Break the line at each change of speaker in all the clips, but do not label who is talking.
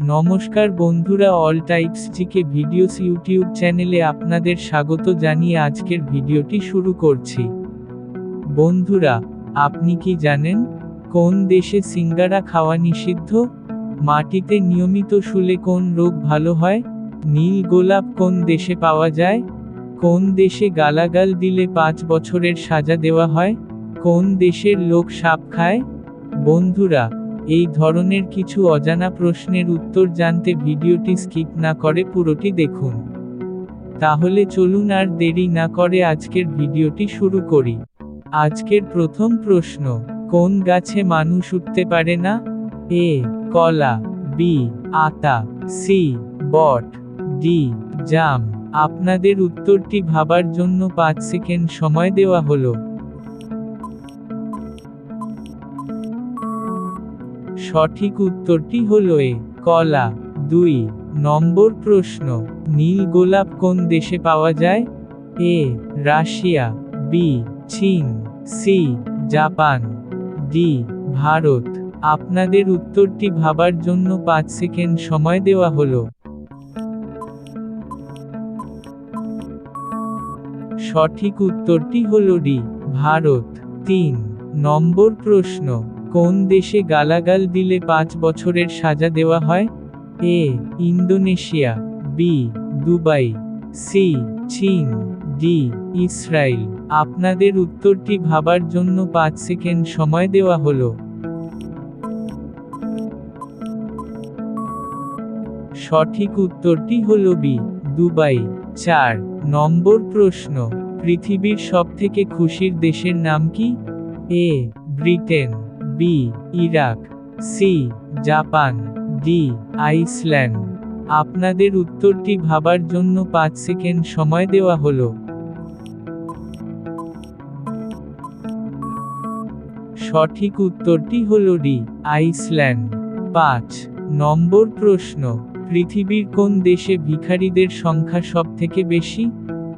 নমস্কার বন্ধুরা all types GK videos YouTube চ্যানেলে আপনাদের স্বাগত জানিয়ে আজকের ভিডিওটি শুরু করছি। বন্ধুরা, আপনি কি জানেন? কোন দেশে সিঙ্গারা খাওয়া নিষিদ্ধ? মাটিতে নিয়মিত শুলে কোন রোগ ভালো হয়? নীল গোলাপ কোন দেশে পাওয়া যায়? কোন দেশে গালাগাল দিলে পাঁচ বছরের সাজা দেওয়া হয়? কোন দেশের লোক সাপ খায়? বন্ধুরা এই ধরনের কিছু অজানা প্রশ্নের উত্তর জানতে ভিডিওটি স্কিপ না করে পুরোটি দেখুন। তাহলে চলুন আর দেরি না করে আজকের ভিডিওটি শুরু করি। আজকের প্রথম প্রশ্ন, কোন গাছে মানুষ উঠতে পারে না? এ, কলা, বি, আতা, সি, বট, ডি, জাম। আপনাদের উত্তরটি ভাবার জন্য পাঁচ সেকেন্ড সময় দেওয়া হলো। সঠিক উত্তরটি হল এ। কলা। দুই। নম্বর প্রশ্ন। নীল গোলাপ কোন দেশে পাওয়া যায়? এ। রাশিয়া। বি। চীন। সি। জাপান। ডি। ভারত। আপনাদের উত্তরটি ভাবার জন্য পাঁচ সেকেন্ড সময় দেওয়া হলো। সঠিক উত্তরটি হল ডি। ভারত। তিন। নম্বর প্রশ্ন। কোন দেশে গালাগাল দিলে পাঁচ বছরের সাজা দেওয়া হয়? A, Indonesia, B, Dubai, C, চীন, ডি, ইসরায়েল। আপনাদের উত্তরটি ভাবার জন্য পাঁচ সেকেন্ড সময় দেওয়া হলো। সঠিক উত্তরটি হল বি, দুবাই। চার, নম্বর প্রশ্ন, পৃথিবীর সবথেকে খুশির দেশের নাম কি? A, Britain. B Iraq C Japan D Iceland আপনাদের উত্তরটি ভাবার জন্য পাঁচ সেকেন্ড সময় দেওয়া হলো। সঠিক উত্তরটি হল ডি আইসল্যান্ড পাঁচ, নম্বর প্রশ্ন, পৃথিবীর কোন দেশে ভিখারিদের সংখ্যা সব থেকে বেশি?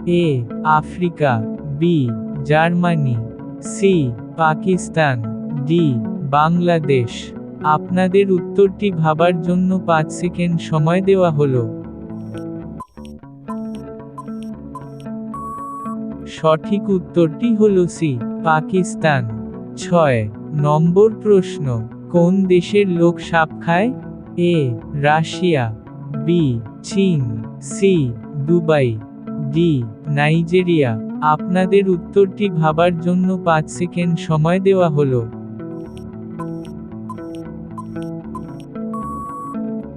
A Africa. B Germany. C Pakistan. D Bangladesh. আপনাদের উত্তরটি ভাবার জন্য পাঁচ সেকেন্ড সময় দেওয়া হলো। সঠিক উত্তরটি হল সি, পাকিস্তান। ছয়, নম্বর প্রশ্ন, কোন দেশের লোক সাপ খায়? A, Russia. বি, চীন। C, Dubai. D, Nigeria. আপনাদের উত্তরটি ভাবার জন্য পাঁচ সেকেন্ড সময় দেওয়া হলো।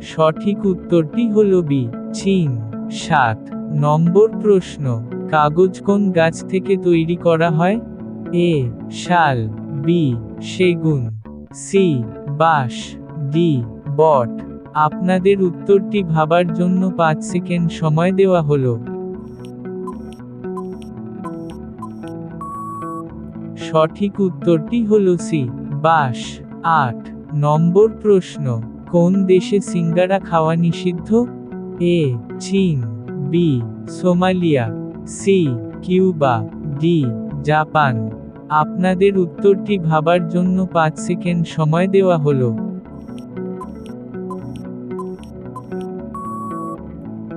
সঠিক উত্তরটি হল বি, চীন। সাত, নম্বর প্রশ্ন, কাগজ কোন গাছ থেকে তৈরি করা হয়? এ, শাল, বি, সেগুন, সি, বাঁশ, ডি, বট। আপনাদের উত্তরটি ভাবার জন্য পাঁচ সেকেন্ড সময় দেওয়া হলো। সঠিক উত্তরটি হল সি বাস আট, নম্বর প্রশ্ন কোন দেশে সিঙ্গারা খাওয়া নিষিদ্ধ? এ, চীন, B, Somalia, C, Cuba, D, Japan. আপনাদের উত্তরটি ভাবার জন্য পাঁচ সেকেন্ড সময় দেওয়া হলো।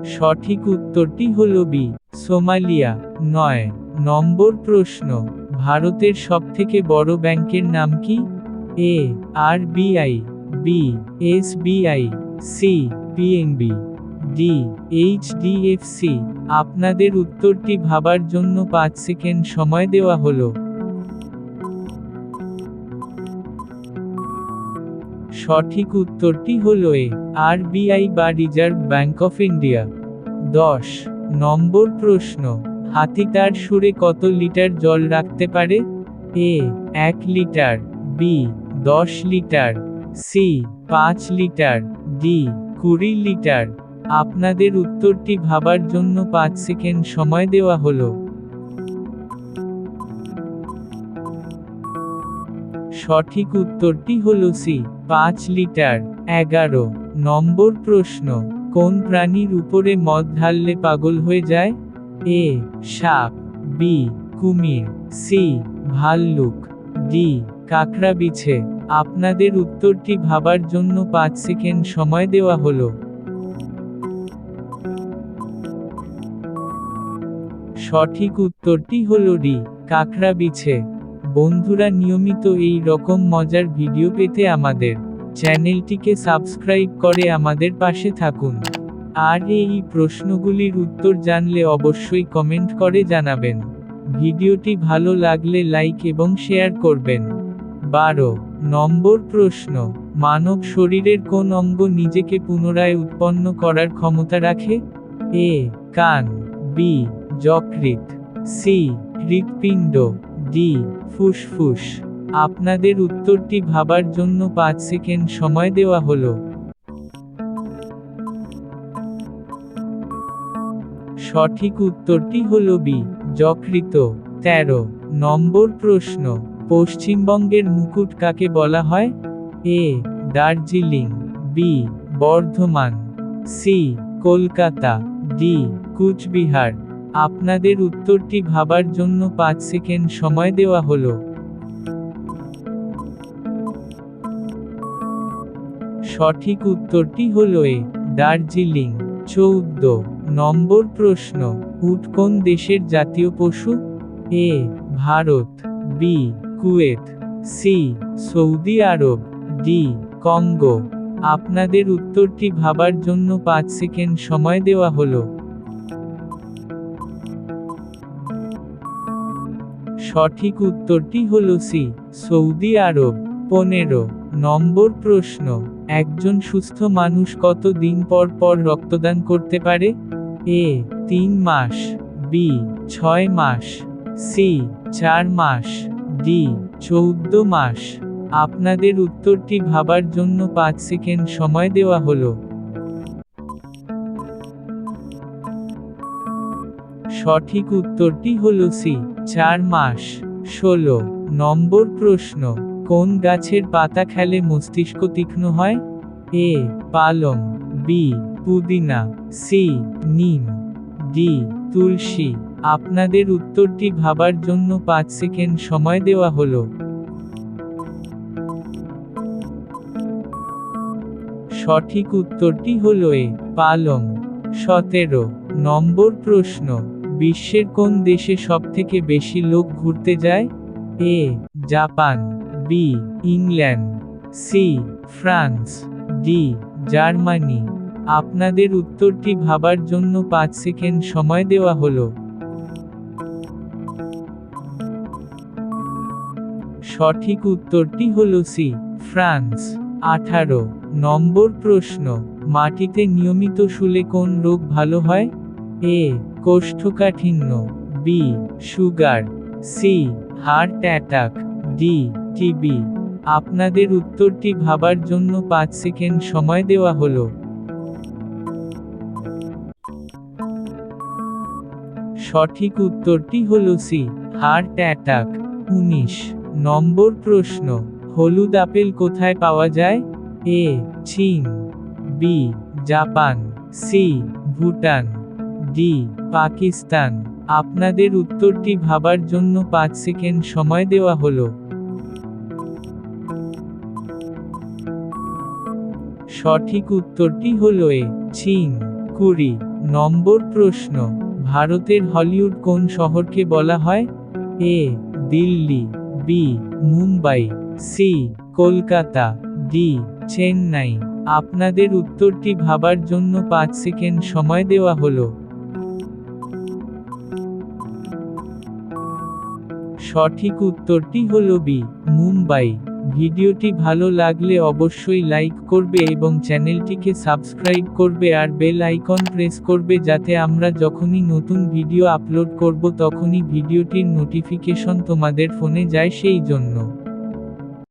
সঠিক উত্তরটি হল বি, সোমালিয়া। নয়, নম্বর প্রশ্ন, ভারতের সবথেকে বড় ব্যাংকের নাম কি? A RBI B SBI C PNB D HDFC আপনাদের উত্তরটি ভাবার জন্য পাঁচ সেকেন্ড সময় দেওয়া হলো। সঠিক উত্তরটি হল এ আরবিআই বা রিজার্ভ ব্যাংক অফ ইন্ডিয়া দশ, নম্বর প্রশ্ন, হাতি তার সুরে কত লিটার জল রাখতে পারে? এ, এক লিটার, বি, দশ লিটার সি, পাঁচ লিটার, ডি, কুড়ি লিটার। আপনাদের উত্তরটি ভাবার জন্য পাঁচ সেকেন্ড সময় দেওয়া হলো। সঠিক উত্তরটি হল সি, পাঁচ লিটার, এগারো। নম্বর প্রশ্ন, কোন প্রাণীর উপরে মদ ঢাললে পাগল হয়ে যায়? এ, সাপ। বি, কুমির। সি, ভাল্লুক। ডি কাকড়া বিছে। আপনাদের উত্তরটি ভাবার জন্য পাঁচ সেকেন্ড সময় দেওয়া হলো। সঠিক উত্তরটি হল ডি, কাঁকড়া বিছে। বন্ধুরা, নিয়মিত এই রকম মজার ভিডিও পেতে আমাদের চ্যানেলটিকে সাবস্ক্রাইব করে আমাদের পাশে থাকুন। আর এই প্রশ্নগুলির উত্তর জানলে অবশ্যই কমেন্ট করে জানাবেন। ভিডিওটি ভালো লাগলে লাইক এবং শেয়ার করবেন। বারো, নম্বর প্রশ্ন, মানব শরীরের কোন অঙ্গ নিজেকে পুনরায় উৎপন্ন করার ক্ষমতা রাখে? এ, কান, বি যকৃত সি, হৃৎপিণ্ড, ডি, ফুসফুস। আপনাদের উত্তরটি ভাবার জন্য পাঁচ সেকেন্ড সময় দেওয়া হলো। সঠিক উত্তরটি হল বি যকৃত তেরো, নম্বর প্রশ্ন পশ্চিমবঙ্গের মুকুট কাকে বলা হয়? A. Darjeeling, B. Bardhaman, C. Kolkata, D. Coochbehar. আপনাদের উত্তরটি ভাবার জন্য পাঁচ সেকেন্ড সময় দেওয়া হলো। সঠিক উত্তরটি হল এ। দার্জিলিং, চৌদ্দ। নম্বর প্রশ্ন, উট কোন দেশের জাতীয় পশু? A. Bharat, B. Kuwait, C, Saudi Arab, D, Congo. আপনাদের উত্তরটি ভাবার জন্য পাঁচ সেকেন্ড সময় দেওয়া হলো। সঠিক উত্তরটি হল সি, সৌদি আরব। পনেরো, নম্বর প্রশ্ন, একজন সুস্থ মানুষ কত দিন পর পর রক্তদান করতে পারে? এ, তিন মাস, বি, ছয় মাস, সি, চার মাস। ডি চৌদ্দ মাস। আপনাদের উত্তরটি ভাবার জন্য পাঁচ সেকেন্ড সময় দেওয়া হলো। সঠিক উত্তরটি হল সি, চার মাস। ষোলো, নম্বর প্রশ্ন, কোন গাছের পাতা খেলে মস্তিষ্ক তীক্ষ্ণ হয়? এ, পালং, বি, পুদিনা, সি, নিম, ডি, তুলসী। আপনাদের উত্তরটি ভাবার জন্য পাঁচ সেকেন্ড সময় দেওয়া হলো। সঠিক উত্তরটি হল এ, পালং। সতেরো, নম্বর প্রশ্ন, বিশ্বের কোন দেশে সবথেকে বেশি লোক ঘুরতে যায়? A, Japan. B, England. C, France. D, Germany. আপনাদের উত্তরটি ভাবার জন্য পাঁচ সেকেন্ড সময় দেওয়া হলো। সঠিক উত্তরটি হল সি ফ্রান্স। আঠারো, নম্বর প্রশ্ন, মাটিতে নিয়মিত শুলে কোন রোগ ভালো হয়? এ কোষ্ঠকাঠিন্য। B sugar. C heart attack. D TB আপনাদের উত্তরটি ভাবার জন্য পাঁচ সেকেন্ড সময় দেওয়া হলো। সঠিক উত্তরটি হল সি হার্ট অ্যাটাক। উনিশ নম্বর প্রশ্ন, হলুদ আপেল কোথায় পাওয়া যায়? এ, চীন, B, Japan, C, Bhutan, D, Pakistan. আপনাদের উত্তরটি ভাবার জন্য পাঁচ সেকেন্ড সময় দেওয়া হলো। সঠিক উত্তরটি হল এ, চীন। কুড়ি, নম্বর প্রশ্ন, ভারতের হলিউড কোন শহরকে বলা হয়? A, Delhi. B Mumbai C Kolkata D Chennai. আপনাদের উত্তরটি ভাবার জন্য পাঁচ সেকেন্ড সময় দেওয়া হলো। সঠিক উত্তরটি হল বি মুম্বাই। ভিডিওটি ভালো লাগলে অবশ্যই লাইক করবে এবং চ্যানেলটিকে সাবস্ক্রাইব করবে আর বেল আইকন প্রেস করবে যাতে আমরা যখনই নতুন ভিডিও আপলোড করব তখনই ভিডিওটির নোটিফিকেশন তোমাদের ফোনে যায় সেই জন্য।